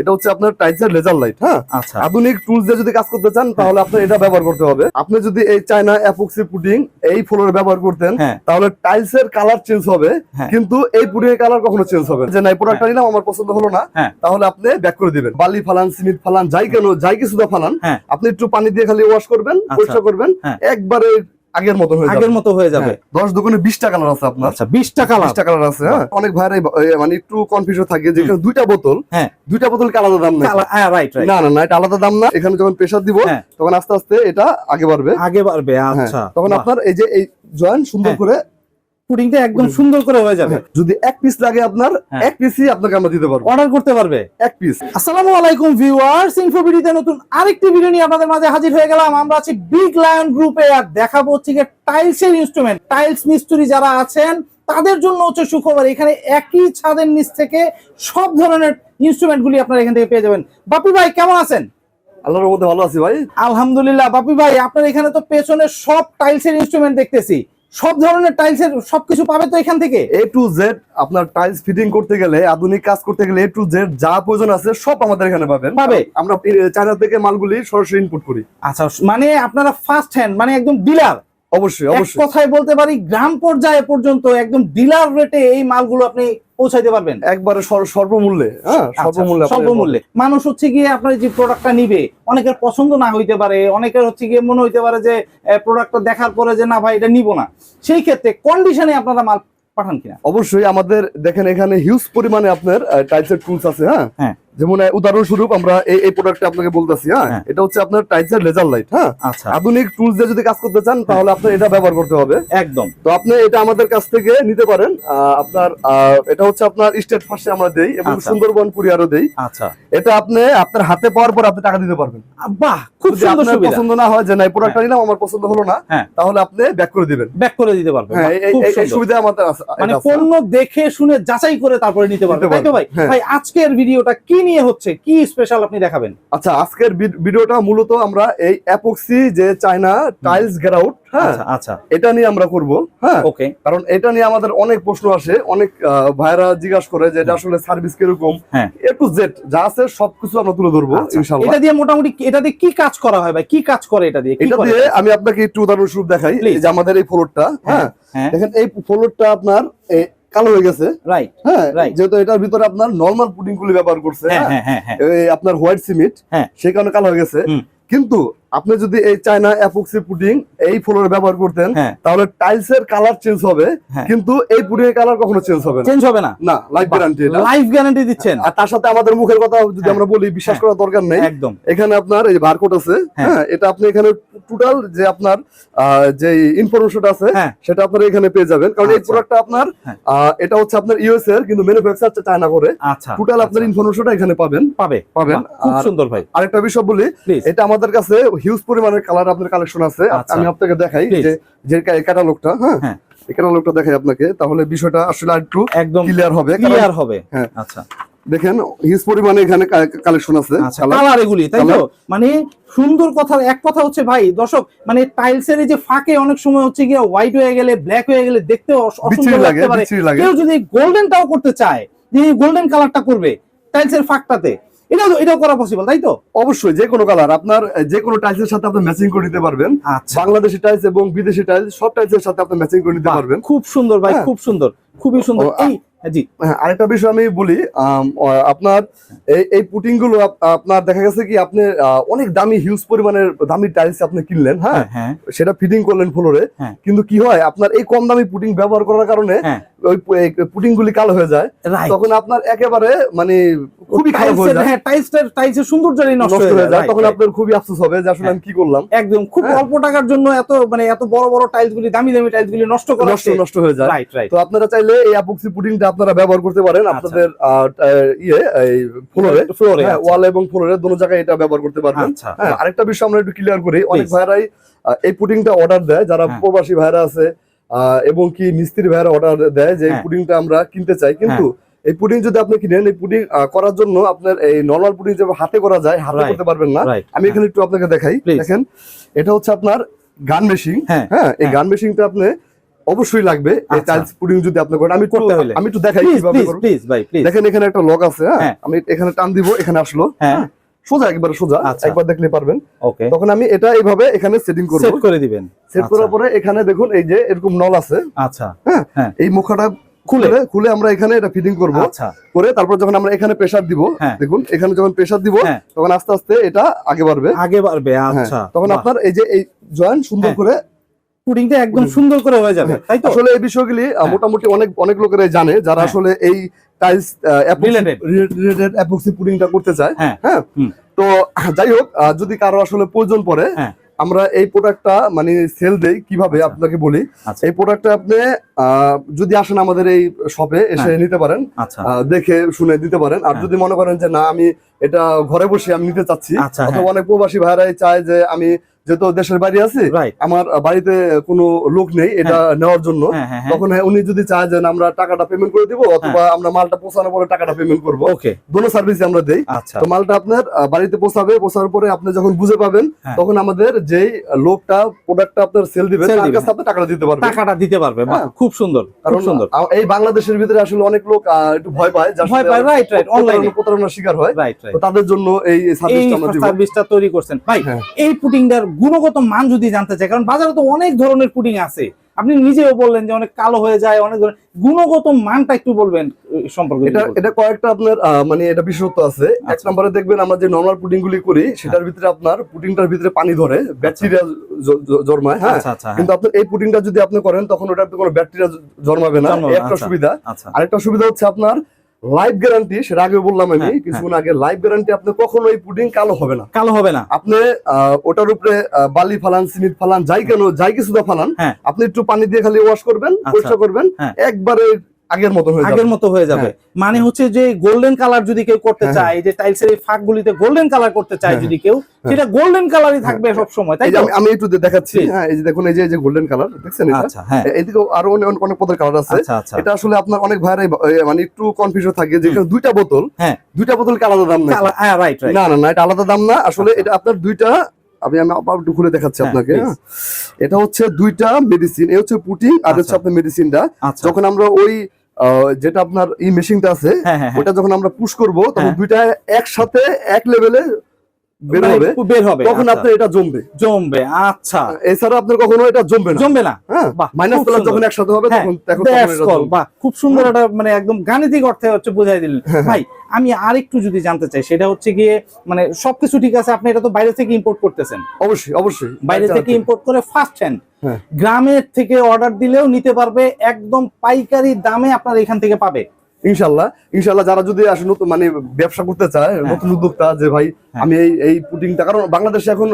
এটা হচ্ছে আপনার টাইলসের লেজার লাইট হ্যাঁ আচ্ছা আধুনিক টুলস দিয়ে যদি কাজ করতে চান তাহলে আপনার এটা ব্যবহার করতে হবে আপনি যদি এই চায়না অ্যাপক্সি পুডিং এই ফ্লোরে ব্যবহার করতেন হ্যাঁ তাহলে টাইলস এর কালার চেঞ্জ হবে হ্যাঁ। কিন্তু এই পুডিং এর কালার কখনো চেঞ্জ হবে না। যে না এই প্রোডাক্টটা নিলাম আমার পছন্দ হলো না হ্যাঁ। তাহলে আপনি ব্যাক করে দিবেন বালি ফালান সিমেন্ট ফালান যাই কেন যাই কিছু দা ফালান হ্যাঁ। আপনি একটু পানি দিয়ে খালি ওয়াশ করবেন আচ্ছা। পরিষ্কার করবেন হ্যাঁ। একবারে আগের মতো হয়ে আগের মতো হয়ে যাবে। হ্যাঁ, দশ দোকানে বিশ কালার আছে আপনার। আচ্ছা টাকা কালার টাকা কালার আছে হ্যাঁ? অনেক ভাইরাই মানে একটু কনফিউশন থাকে যে এখানে দুইটা বোতল। হ্যাঁ। দুইটা বোতল আলাদা দাম না হ্যাঁ রাইট রাইট না না না এটা আলাদা দাম না। এখানে যখন প্রেসার দিব হ্যাঁ। তখন আস্তে আস্তে এটা আগে বাড়বে। আগে বাড়বে হ্যাঁ, আচ্ছা তখন আপনার এই যে এই জয়েন্ট সুন্দর হ্যাঁ। করে পুডিংটা একদম সুন্দর করে হয়ে যাবে। যদি এক পিস লাগে আপনার হ্যাঁ। এক পিসই আপনাকে আমরা দিতে পারব। অর্ডার করতে পারবে। এক পিস আসসালামু আলাইকুম ভিউয়ার্স ইনফোবিডিতে নতুন আরেকটি ভিডিও নিয়ে আপনাদের মাঝে হাজির হয়ে গেলাম। আমরা আছি বিগ লায়ন গ্রুপে আর দেখাবো হচ্ছে টাইলসের ইনস্ট্রুমেন্ট টাইলস মিস্ত্রি যারা আছেন তাদের জন্য হচ্ছে সুখবর। এখানে একই ছাদের নিচ থেকে সব ধরনের ইনস্ট্রুমেন্ট গুলি আপনারা এখান থেকে পেয়ে যাবেন। বাপি ভাই কেমন আছেন? আল্লাহর মধ্যে ভালো আছি ভাই। আলহামদুলিল্লাহ বাপি ভাই আপনার এখানে তো পেছনে সব টাইলসের ইনস্ট্রুমেন্ট দেখতেছি। সব ধরনের টাইলস এর সবকিছু পাবে তো এখান থেকে? এ টু জেড আপনার টাইলস ফিটিং করতে গেলে আধুনিক কাজ করতে গেলে এ টু জেড যা প্রয়োজন আছে সব আমাদের এখানে পাবেন। পাবে। আমরা চায়না থেকে মালগুলি সরাসরি ইনপুট করি। আচ্ছা মানে আপনারা ফার্স্ট হ্যান্ড মানে একদম ডিলার অবশ্যই অবশ্যই। কথায় বলতে পারি গ্রাম পর্যায়ে পর্যন্ত একদম ডিলার রেটে এই মালগুলো আপনি পৌঁছাইতে পারবেন। একবারে সর- সর্বমূল্যে হ্যাঁ আচ্ছা, সর্বমূল্যে স্বল্পমূল্যে মানুষ হচ্ছে গিয়ে আপনার যে প্রোডাক্টটা নিবে অনেকের পছন্দ না হইতে পারে অনেকের হচ্ছে গিয়ে মনে হইতে পারে যে প্রোডাক্টটা দেখার পরে যে না ভাই এটা নিব না। সেই ক্ষেত্রে কন্ডিশনে আপনারা মাল পাঠান কিনা? অবশ্যই আমাদের দেখেন এখানে হিউজ পরিমাণে আপনার টাইলসের টুলস আছে হ্যাঁ? হ্যাঁ। যেমন উদাহরণস্বরূপ আমরা এই এই প্রোডাক্টটা আপনাকে বলতেছি হ্যাঁ? হ্যাঁ। এটা হচ্ছে আপনার টাইলসের লেজার লাইট হ্যাঁ? আচ্ছা। আধুনিক টুলস দিয়ে যদি কাজ করতে চান তাহলে আপনার এটা ব্যবহার করতে হবে। একদম। তো আপনি এটা আমাদের কাছ থেকে নিতে পারেন। আপনার এটা হচ্ছে আপনার স্টেট ফার্স্টে আমরা দেই এবং আচ্ছা। সুন্দরবন কুরিয়ারও দেই। আচ্ছা। এটা আপনি আপনার হাতে পাওয়ার পর আপনি টাকা দিতে পারবেন। বাহ! খুব সুন্দর সুবিধা। পছন্দ না হয় যে না এই প্রোডাক্টটা নিলাম আমার পছন্দ হলো না হ্যাঁ। তাহলে আপনি ব্যাক করে দিবেন। ব্যাক করে দিতে পারবে হ্যাঁ এই-। সুবিধা আমাদের আছে মানে পণ্য দেখে শুনে যাচাই করে তারপরে নিতে পারবে নিতে তাই তো ভাই? হ্যাঁ। ভাই আজকের ভিডিওটা কি নিয়ে হচ্ছে কি স্পেশাল আপনি দেখাবেন? আচ্ছা আজকের ভিডিওটা মূলত আমরা এই অ্যাপক্সি যে চায়না টাইলস গ্রাউট হ্যাঁ? আচ্ছা আচ্ছা। এটা নিয়ে আমরা করব হ্যাঁ? ওকে কারণ এটা নিয়ে আমাদের অনেক প্রশ্ন আসে অনেক ভাইরা জিজ্ঞাসা করে যে এটা আসলে সার্ভিস কীরকম? হ্যাঁ। এ টু জেড যা আছে সবকিছু আমরা তুলে ধরবো আচ্ছা, ইনশাল্লাহ এটা দিয়ে মোটামুটি এটা দিয়ে কি কাজ করা হয় ভাই? কি কাজ করে এটা দিয়ে? এটা দিয়ে আমি আপনাকে একটু উদাহরণস্বরূপ দেখাই যে আমাদের এই ফ্লোরটা হ্যাঁ? হ্যাঁ দেখেন এই ফ্লোরটা আপনার কালো হয়ে গেছে রাইট হ্যাঁ. যেহেতু এটার ভিতরে আপনার নর্মাল পুডিং গুলি ব্যবহার করছে হ্যাঁ হ্যাঁ, হ্যাঁ আপনার হোয়াইট সিমেন্ট হ্যাঁ। সেই কারণে কালো হয়ে গেছে কিন্তু আপনি যদি এই চায়না অ্যাপক্সি পুডিং এই ফ্লোরে ব্যবহার করতেন হ্যাঁ তাহলে টাইলস এর কালার চেঞ্জ হবে হ্যাঁ। কিন্তু এই পুডিং এর কালার কখনো চেঞ্জ হবে না চেঞ্জ হবে না না লাইফ গ্যারান্টি লাইফ গ্যারান্টি দিচ্ছেন আর তার সাথে আমাদের মুখের কথা যদি হ্যাঁ। আমরা বলি বিশ্বাস। করার দরকার নেই একদম এখানে আপনার এই বারকোড আছে হ্যাঁ। এটা আপনি এখানে টোটাল যে আপনার যে ইনফরমেশন আছে। সেটা আপনারা এখানে পেয়ে যাবেন কারণ এই আচ্ছা। প্রোডাক্টটা আপনার হ্যাঁ। আহ, এটা হচ্ছে আপনার ইউএস এর কিন্তু ম্যানুফ্যাকচার চায়না করে আচ্ছা টোটাল আপনার আচ্ছা। ইনফরমেশনটা এখানে পাবেন পাবে পাবেন খুব আর সুন্দর ভাই আরেকটা বিষয় বলি এটা আমাদের কাছে হিউজ পরিমাণের কালার আপনার কালেকশন আছে। আচ্ছা। আমি আপনাকে দেখাই যে যে ক্যাটালগটা হ্যাঁ? হ্যাঁ। এই ক্যাটালগটা দেখাই আপনাকে। তাহলে বিষয়টা আসলে একটু একদম ক্লিয়ার হবে। ক্লিয়ার হবে। হ্যাঁ। আচ্ছা। দেখেন হিউজ পরিমাণে এখানে কালেকশন আছে। আচ্ছা। কালার এগুলি তাই তো? মানে সুন্দর কথা এক কথা হচ্ছে ভাই দর্শক মানে টাইলসের এই যে ফাঁকে অনেক সময় হচ্ছে গিয়ে হোয়াইট হয়ে গেলে ব্ল্যাক হয়ে গেলে দেখতে অস- অসুন্দর লাগে লাগতে পারে। কেউ যদি গোল্ডেনটাও করতে চায় যে গোল্ডেন কালারটা করবে টাইলস টাইলসের ফাঁকটাতে এটাও এটাও করা পসিবল তাই তো? অবশ্যই যে কোনো কালার আপনার আহ, যে কোনো টাইলসের সাথে আপনি ম্যাচিং করে নিতে পারবেন। আচ্ছা। বাংলাদেশি টাইলস এবং বিদেশি টাইলস সব টাইলসের সাথে আপনি ম্যাচিং করে নিতে পারবেন। খুব সুন্দর ভাই হ্যাঁ। খুব সুন্দর খুবই সুন্দর। এই জি। হ্যাঁ, আরেকটা বিষয় আমি বলি আপনার এই এই পুটিংগুলো আপনার দেখা গেছে কি আপনি অনেক দামি হিউজ পরিমাণের দামি টাইলস আপনি কিনলেন হ্যাঁ? হ্যাঁ হ্যাঁ। সেটা ফিটিং করলেন ফ্লোরে হ্যাঁ। কিন্তু কি হয় আপনার এই কম দামি পুটিং ব্যবহার করার কারণে হ্যাঁ। ওই পুটিং গুলি কালো হয়ে যায়। তখন আপনার একেবারে মানে খুবই খারাপ হয়ে যায়। হ্যাঁ টাইলসের টাইলসের সৌন্দর্যই নষ্ট হয়ে যায়। তখন আপনার খুবই আফসোস হবে যে আসলে হ্যাঁ। আমি কি করলাম। একদম খুব হ্যাঁ। অল্প টাকার জন্য এত মানে এত বড় বড় টাইলস গুলি দামি দামি টাইলস গুলি নষ্ট করা নষ্ট হয়ে যায়। তো আপনারা চাইলে এই অ্যাপক্সি পুডিংটা আপনারা ব্যবহার করতে পারেন আচ্ছা। আপনাদের ইয়ে এই ফ্লোরে ফ্লোরে ওয়াল এবং ফ্লোরে দোনো জায়গায় এটা ব্যবহার করতে পারবেন আচ্ছা হ্যাঁ আরেকটা বিষয় আমরা একটু ক্লিয়ার করি অনেক. ভাইরাই এই পুডিংটা অর্ডার দেয় যারা হ্যাঁ। প্রবাসী ভাইরা আছে এবং কি মিস্ত্রি ভাইরা অর্ডার দেয় যে হ্যাঁ। পুডিংটা আমরা কিনতে চাই কিন্তু এই পুডিং যদি আপনি কিনেন এই পুডিং করার জন্য আপনার এই নর্মাল পুডিং যে হাতে করা যায় হাতে করতে পারবেন না আমি এখানে একটু আপনাকে দেখাই. দেখেন এটা হচ্ছে আপনার গান মেশিন হ্যাঁ এই। গান মেশিনটা আপনি অবশ্যই লাগবে। এই আচ্ছা। টাইলস পুডিং যদি আপনি করেন আমি করতে হলে। আমি একটু দেখাই কীভাবে করব। প্লিজ ভাই প্লিজ দেখেন এখানে একটা লক আছে হ্যাঁ? হ্যাঁ। আমি এখানে টান দিব এখানে আসলো। হ্যাঁ। সোজা একবার সোজা। আচ্ছা। একবার দেখলে পারবেন। ওকে তখন আমি এটা এইভাবে এখানে সেটিং করব। সেট করে দিবেন। সেট আচ্ছা। করার পরে এখানে দেখুন এই যে এরকম নল আছে। আচ্ছা। হ্যাঁ। এই মুখাটা খুলে খুলে। আমরা এখানে এটা ফিটিং করব। আচ্ছা। করে তারপর যখন আমরা এখানে প্রেসার দিব। দেখুন এখানে যখন প্রেসার দিব। তখন আস্তে আস্তে এটা আগে বাড়বে। আগে বাড়বে আচ্ছা। তখন আপনার এই যে এই জয়েন্ট সুন্দর। করে পুডিংটা একদম সুন্দর করে হয়ে যাবে তাই তো আসলে এই বিষয়গুলি হ্যাঁ। মোটামুটি অনেক অনেক লোকেরাই জানে যারা হ্যাঁ। আসলে এই টাইলস রিলেটেড অ্যাপক্সি পুডিংটা করতে চায় হ্যাঁ। হ্যাঁ তো যাই হোক যদি কারও আসলে প্রয়োজন পড়ে হ্যাঁ। আমরা এই প্রোডাক্টটা মানে সেল দেই কীভাবে আচ্ছা। আপনাকে বলি আচ্ছা। এই প্রোডাক্টটা আপনি আহ, যদি আসেন আমাদের এই শপে এসে নিতে পারেন আচ্ছা দেখে শুনে দিতে পারেন আর হ্যাঁ। যদি মনে করেন যে না আমি এটা ঘরে বসে আমি নিতে চাচ্ছি অথবা হ্যাঁ। অনেক প্রবাসী ভাইরাই চায় যে আমি যেহেতু দেশের বাইরে আছে রাইট আমার বাড়িতে কোনো লোক নেই এটা নেওয়ার জন্য। হ্যাঁ হ্যাঁ হ্যাঁ। তখন হ্যাঁ, উনি যদি চায় যে আমরা টাকাটা পেমেন্ট করে দিব অথবা আমরা মালটা পৌঁছানোর পরে টাকাটা পেমেন্ট করব। ওকে দোনো সার্ভিস আমরা দেই। আচ্ছা। তো মালটা আপনার বাড়িতে পৌঁছাবে পৌঁছানোর পরে আপনি যখন বুঝে পাবেন হ্যাঁ। তখন আমাদের যেই লোকটা প্রোডাক্টটা আপনার সেল দিবে তার কাছে আপনি টাকাটা দিতে পারবেন। টাকাটা দিতে পারবে। হ্যাঁ। খুব সুন্দর খুব সুন্দর। এই বাংলাদেশের ভিতরে আসলে অনেক লোক একটু ভয় পায় ভয় পায়, প্রতারণা- online এ। প্রতারণার শিকার হয়। রাইট রাইট তো তাদের জন্য এই সার্ভিসটা আমরা সার্ভিসটা তৈরি করছেন। ভাই হ্যাঁ। এই পুডিংটার গুণগত মান যদি জানতে চাই কারণ বাজারে তো অনেক ধরনের পুডিং আছে। আপনি নিজেও বললেন যে অনেক কালো হয়ে যায় অনেক ধরনের গুণগত মানটা একটু বলবেন সম্পর্কে এটা এটা কয়েকটা আপনার মানে এটা বিশেষত্ব আছে। এক আচ্ছা। নম্বরে দেখবেন আমরা যে নর্মাল পুডিং গুলি করি সেটার ভিতরে আপনার পুডিংটার ভিতরে পানি ধরে ব্যাকটেরিয়া জন্মায় হ্যাঁ। আচ্ছা আচ্ছা হ্যাঁ। কিন্তু আপনার এই পুডিংটা যদি আপনি করেন তখন ওটা কোনো ব্যাকটেরিয়া জন্মাবে না। একটা আচ্ছা। সুবিধা আচ্ছা। আরেকটা সুবিধা হচ্ছে আপনার লাইফ গ্যারান্টি সেটা আগে বললাম আমি হ্যাঁ, কিছুক্ষণ আগে লাইফ গ্যারান্টি আপনি কখনোই পুডিং কালো হবে না কালো হবে না আপনি আহ, ওটার উপরে বালি ফালান সিমেন্ট ফালান যাই কেন যাই কিছুটা ফালান হ্যাঁ। আপনি একটু পানি দিয়ে খালি ওয়াশ করবেন আচ্ছা। পরিষ্কার করবেন হ্যাঁ। একবারে আগের মতো হয়ে আগের মতো হয়ে যাবে। মানে হচ্ছে যে গোল্ডেন কালার যদি কেউ করতে হ্যাঁ, চায় যে টাইলসের এই ফাঁক গুলিতে গোল্ডেন কালার করতে চায় হ্যাঁ, যদি কেউ সেটা গোল্ডেন কালারই থাকবে সব সময় তাই আমি- একটু দেখাচ্ছি। হ্যাঁ এই যে দেখুন এই যে যে গোল্ডেন কালার দেখছেন এটা? আচ্ছা হ্যাঁ। এ- এদিকেও আরও অনেক অনেক- পদের কালার আছে। আচ্ছা আচ্ছা। এটা আসলে আপনার অনেক ভাইরাই মানে একটু কনফিউশন থাকে যে দুইটা বোতল হ্যাঁ। দুইটা বোতল কি আলাদা দাম না হ্যাঁ রাইট রাইট না না না এটা আলাদা দাম না। আসলে আচ্ছা। এটা আপনার দুইটা আমি আমি আবার একটু খুলে দেখাচ্ছি হ্যাঁ, আপনাকে হ্যাঁ। এটা হচ্ছে দুইটা মেডিসিন এই হচ্ছে পুটিং আর হচ্ছে। আপনার মেডিসিনটা যখন আমরা ওই যেটা আপনার এই মেশিনটা আছে হ্যাঁ হ্যাঁ হ্যাঁ। ওটা যখন আমরা পুশ করব তখন। দুইটা একসাথে এক লেভেলে বের মানে হবে। বের হবে তখন আচ্ছা। আপনার এটা জমবে। জমবে আচ্ছা। এছাড়া আপনার কখনো এটা জমবে না। জমবে না? বাহ, মাইনাস প্লাস। যখন একসাথে হবে তখন খুব সুন্দর একটা মানে একদম গাণিতিক অর্থে হচ্ছে বুঝাই দিলেন। ভাই আমি আর একটু যদি জানতে চাই সেটা হচ্ছে গিয়ে মানে সবকিছু ঠিক আছে আপনি এটা তো বাইরে থেকে ইম্পোর্ট করতেছেন। অবশ্যই অবশ্যই। বাইরে থেকে ইম্পোর্ট করে ফার্স্ট হ্যান্ড হ্যাঁ। গ্রামের থেকে অর্ডার দিলেও নিতে পারবে একদম পাইকারি দামে আপনার এখান থেকে পাবে। ইনশাল্লাহ ইনশাল্লাহ যারা যদি আসলে নতুন মানে ব্যবসা করতে চায় নতুন উদ্যোক্তা যে ভাই হ্যাঁ। আমি এই এই পুটিংটা কারণ বাংলাদেশে এখন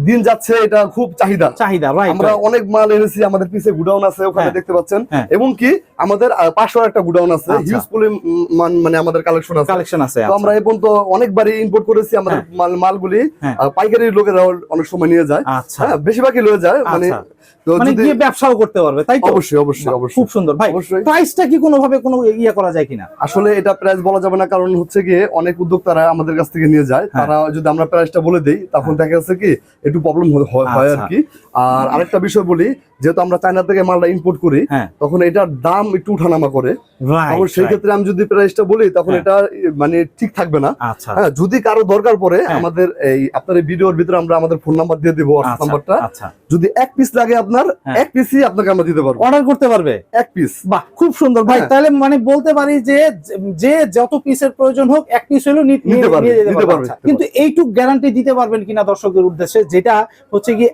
দিন যাচ্ছে এটা খুব চাহিদা চাহিদা রাইট আমরা অনেক মাল এনেছি আমাদের পিছে গুডাউন আছে ওখানে হ্যাঁ। দেখতে পাচ্ছেন হ্যাঁ। এবং কি আমাদের পাঁচশো একটা গুডাউন আছে আচ্ছা। হিউজ পরিমাণ মানে আমাদের কালেকশন আছে কালেকশন আছে তো আচ্ছা। আমরা এই পর্যন্ত অনেকবারই ইম্পোর্ট করেছি আমাদের হ্যাঁ। মাল মালগুলি হ্যাঁ। পাইকারি লোকেরা অনেক সময় নিয়ে যায় আচ্ছা হ্যাঁ বেশিরভাগই লয়ে যায় মানে আচ্ছা। তো যদি গিয়ে ব্যবসাও করতে পারবে তাই তো অবশ্যই অবশ্যই অবশ্যই খুব সুন্দর ভাই অবশ্যই প্রাইসটা কি কোনোভাবে কোনো ইয়ে করা যায় কিনা আসলে এটা প্রাইস বলা যাবে না কারণ হচ্ছে গিয়ে অনেক উদ্যোক্তারা আমাদের কাছ থেকে নিয়ে যায় হ্যাঁ। তারা যদি আমরা প্রাইসটা বলে দেই তখন দেখা যাচ্ছে কি একটু প্রবলেম হয় আর আচ্ছা। কি আর আরেকটা বিষয় বলি যেহেতু আমরা চায়না থেকে মালটা ইম্পোর্ট করি হ্যাঁ। তখন এটার দাম একটু উঠানামা করে। তখন সেই ক্ষেত্রে আমি যদি প্রাইসটা বলি তখন হ্যাঁ। এটা মানে ঠিক থাকবে না। আচ্ছা। হ্যাঁ যদি কারও দরকার পড়ে হ্যাঁ। আমাদের এই আপনার এই ভিডিওর ভিতরে আমরা আমাদের ফোন নাম্বার দিয়ে দিব হোয়াটসঅ্যাপ নাম্বারটা যদি এক পিস লাগে আপনার হ্যাঁ। এক পিসই আপনাকে আমরা দিতে পারব। অর্ডার করতে পারবে? এক পিস বাহ খুব সুন্দর। ভাই হ্যাঁ। তাহলে মানে বলতে পারি যে যে যত পিসের প্রয়োজন হোক এক পিস হলেও নিতে পারবে, নিয়ে কিন্তু এইটুক গ্যারান্টি দিতে পারবেন কিনা দর্শকদের উদ্দেশ্যে যেটা হচ্ছে কি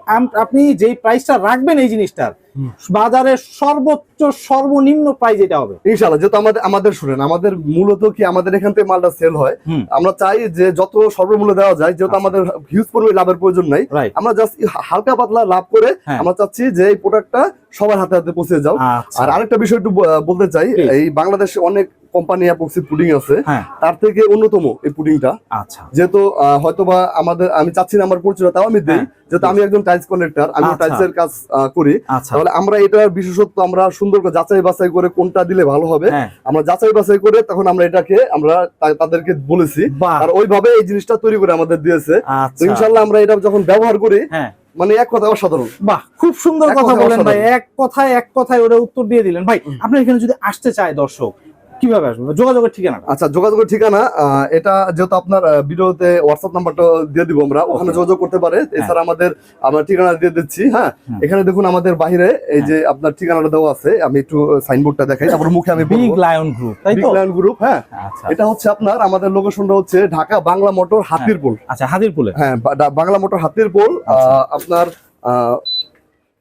আপনি যেই প্রাইসটা রাখবেন এই জিনিসটার হুম। বাজারের সর্বোচ্চ সর্বনিম্ন প্রাইস এটা হবে। ইনশাল্লাহ যেহেতু আমাদের আমাদের শুনেন আমাদের মূলত কি আমাদের এখান থেকে মালটা সেল হয়। আমরা চাই যে যত সর্বমূল্য দেওয়া যায় যেহেতু আচ্ছা। আমাদের হিউজ পরিমাণ লাভের প্রয়োজন নাই আমরা জাস্ট হালকা পাতলা লাভ করে হ্যাঁ। আমরা চাচ্ছি যে এই প্রোডাক্টটা সবার হাতে হাতে পৌঁছে যাও। আচ্ছা। আর আরেকটা বিষয় একটু বলতে চাই এই বাংলাদেশে অনেক কোম্পানি অ্যাপক্সি পুডিং আছে। হ্যাঁ। তার থেকে অন্যতম এই পুডিংটা আচ্ছা। যেহেতু হয়তোবা আমাদের আমি চাচ্ছি না আমার পরিচয় তাও আমি দিই। হ্যাঁ, যেহেতু আমি একজন টাইলস কানেক্টর আমি আচ্ছা। টাইলস এর কাজ করি। আচ্ছা। তাহলে আমরা এটার বিশেষত্ব আমরা সুন্দর করে যাচাই বাছাই করে কোনটা দিলে ভালো হবে। হ্যাঁ। আমরা যাচাই বাছাই করে তখন আমরা এটাকে আমরা তাদেরকে বলেছি। আর ওইভাবে এই জিনিসটা তৈরি করে আমাদের দিয়েছে। আচ্ছা। ইনশাল্লাহ আমরা এটা যখন ব্যবহার করি মানে এক কথা অসাধারণ। বাহ খুব সুন্দর কথা বলেন ভাই। এক কথায় এক কথায় ওটা উত্তর দিয়ে দিলেন। ভাই আপনার এখানে যদি আসতে চায় দর্শক কীভাবে আসবে? যোগাযোগের ঠিকানা আচ্ছা যোগাযোগের ঠিকানা আহ, এটা যেহেতু আপনার আহ, ভিডিওতে হোয়াটসঅ্যাপ নাম্বারটা দিয়ে দিব আমরা ওখানে যোগাযোগ করতে পারে। এছাড়া আমাদের আমরা ঠিকানা দিয়ে দিচ্ছি হ্যাঁ? এখানে দেখুন আমাদের বাইরে এই যে আপনার ঠিকানাটা দেওয়া আছে আমি একটু সাইনবোর্ডটা দেখাই তারপর মুখে আমি বিগ লায়ন গ্রুপ তাই তো? গ্রুপ হ্যাঁ। আচ্ছা। এটা হচ্ছে আপনার আমাদের লোকেশনটা হচ্ছে ঢাকা বাংলা মোটর হাতিরপুল। আচ্ছা হাদিরপুলে হ্যাঁ বাংলা মোটর হাতিরপুল আচ্ছা। আহ, আপনার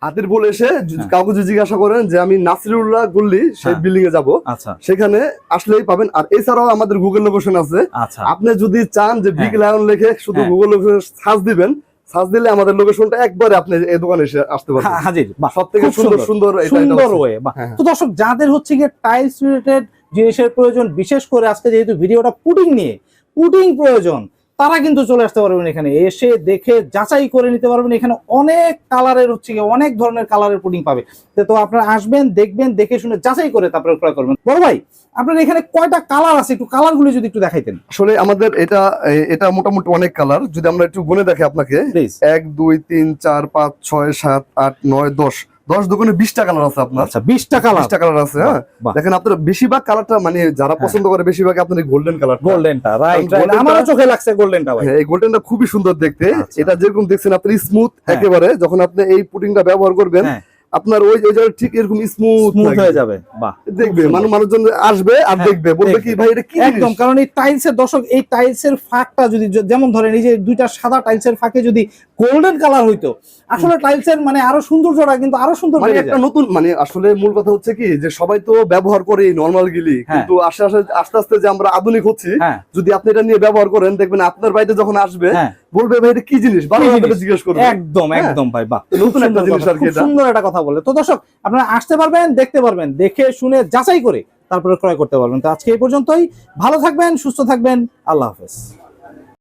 আহ, বলে এসে হ্যাঁ। কাউকে যদি জিজ্ঞাসা করেন যে আমি নাসিরুল্লাহ গুল্লি সেই হ্যাঁ। বিল্ডিং এ যাব আচ্ছা সেখানে আসলেই পাবেন আর এছাড়াও আমাদের গুগল লোকেশন আছে আচ্ছা আপনি যদি চান যে বিগ হ্যাঁ। লায়ন লিখে শুধু হ্যাঁ। গুগল লোকেশন সার্চ দিবেন সার্চ দিলে আমাদের লোকেশনটা একবারে আপনি এই দোকানে এসে আসতে পারবেন হাজির বাহ সব থেকে সুন্দর সুন্দর সুন্দর ওয়ে হ্যাঁ, হ্যাঁ। তো দর্শক যাদের হচ্ছে গিয়ে টাইলস রিলেটেড জিনিসের প্রয়োজন বিশেষ করে আজকে যেহেতু ভিডিওটা পুডিং নিয়ে পুডিং প্রয়োজন তারা কিন্তু চলে আসতে পারবেন এখানে। এসে দেখে যাচাই করে নিতে পারবেন। এখানে অনেক কালারের হচ্ছে গিয়ে অনেক ধরনের কালারের পুডিং পাবে। তো তো আপনারা আসবেন দেখবেন দেখে শুনে যাচাই করে তারপরে ক্রয় করবেন। বড় ভাই আপনার এখানে কয়টা কালার আছে? একটু কালার কালারগুলো যদি একটু দেখাইতেন। আসলে আমাদের এটা এটা মোটামুটি অনেক কালার। যদি আমরা একটু গুনে দেখি আপনাকে। এক দুই তিন চার পাঁচ ছয় সাত আট নয় দশ। দশ দোকানে বিশটা কালার আছে আপনার। আচ্ছা বিশটা কালার বিশটা কালার আছে হ্যাঁ? দেখেন আপনার বেশিরভাগ কালারটা মানে যারা হ্যাঁ। পছন্দ করে বেশিরভাগ আপনার গোল্ডেন কালার গোল্ডেনটা রাইট রাইট আমারও চোখে লাগছে গোল্ডেনটা ভাই। এই গোল্ডেনটা খুবই সুন্দর দেখতে। আচ্ছা। এটা যেরকম দেখছেন আপনি স্মুথ হ্যাঁ। একেবারে যখন আপনি এই পুটিংটা ব্যবহার করবেন হ্যাঁ। আপনার ওই ওই জায়গায় ঠিক এরকম স্মুথ স্মুথ হয়ে যাবে বাহ। দেখবে। মানুষ মানুষজন আসবে আর হ্যাঁ, দেখবে। বলবে কি ভাই এটা কি একদম কারণ এই টাইলসের দর্শক এই টাইলসের ফাঁকটা যদি যেমন ধরেন এই যে দুইটা সাদা টাইলসের ফাঁকে যদি গোল্ডেন কালার হইতো। আসলে টাইলসের মানে আরও সৌন্দর্যটা কিন্তু আরও সুন্দর মানে একটা নতুন মানে আসলে মূল কথা হচ্ছে কি যে সবাই তো ব্যবহার করে নর্মাল গিলি হ্যাঁ। কিন্তু আস্তে আস্তে আস্তে আস্তে যে আমরা আধুনিক হচ্ছি হ্যাঁ। যদি আপনি এটা নিয়ে ব্যবহার করেন দেখবেন আপনার বাড়িতে যখন আসবে হ্যাঁ। বলবে ভাই এটা কি জিনিস? বারবার? জিজ্ঞেস করবে। একদম। একদম ভাই বাহ। নতুন একটা জিনিস আর কি সুন্দর একটা কথা বলে। তো দর্শক আপনারা আসতে পারবেন দেখতে পারবেন দেখে শুনে যাচাই করে তারপরে ক্রয় করতে পারবেন। তো আজকে এই পর্যন্তই। ভালো থাকবেন সুস্থ থাকবেন। আল্লাহ হাফেজ।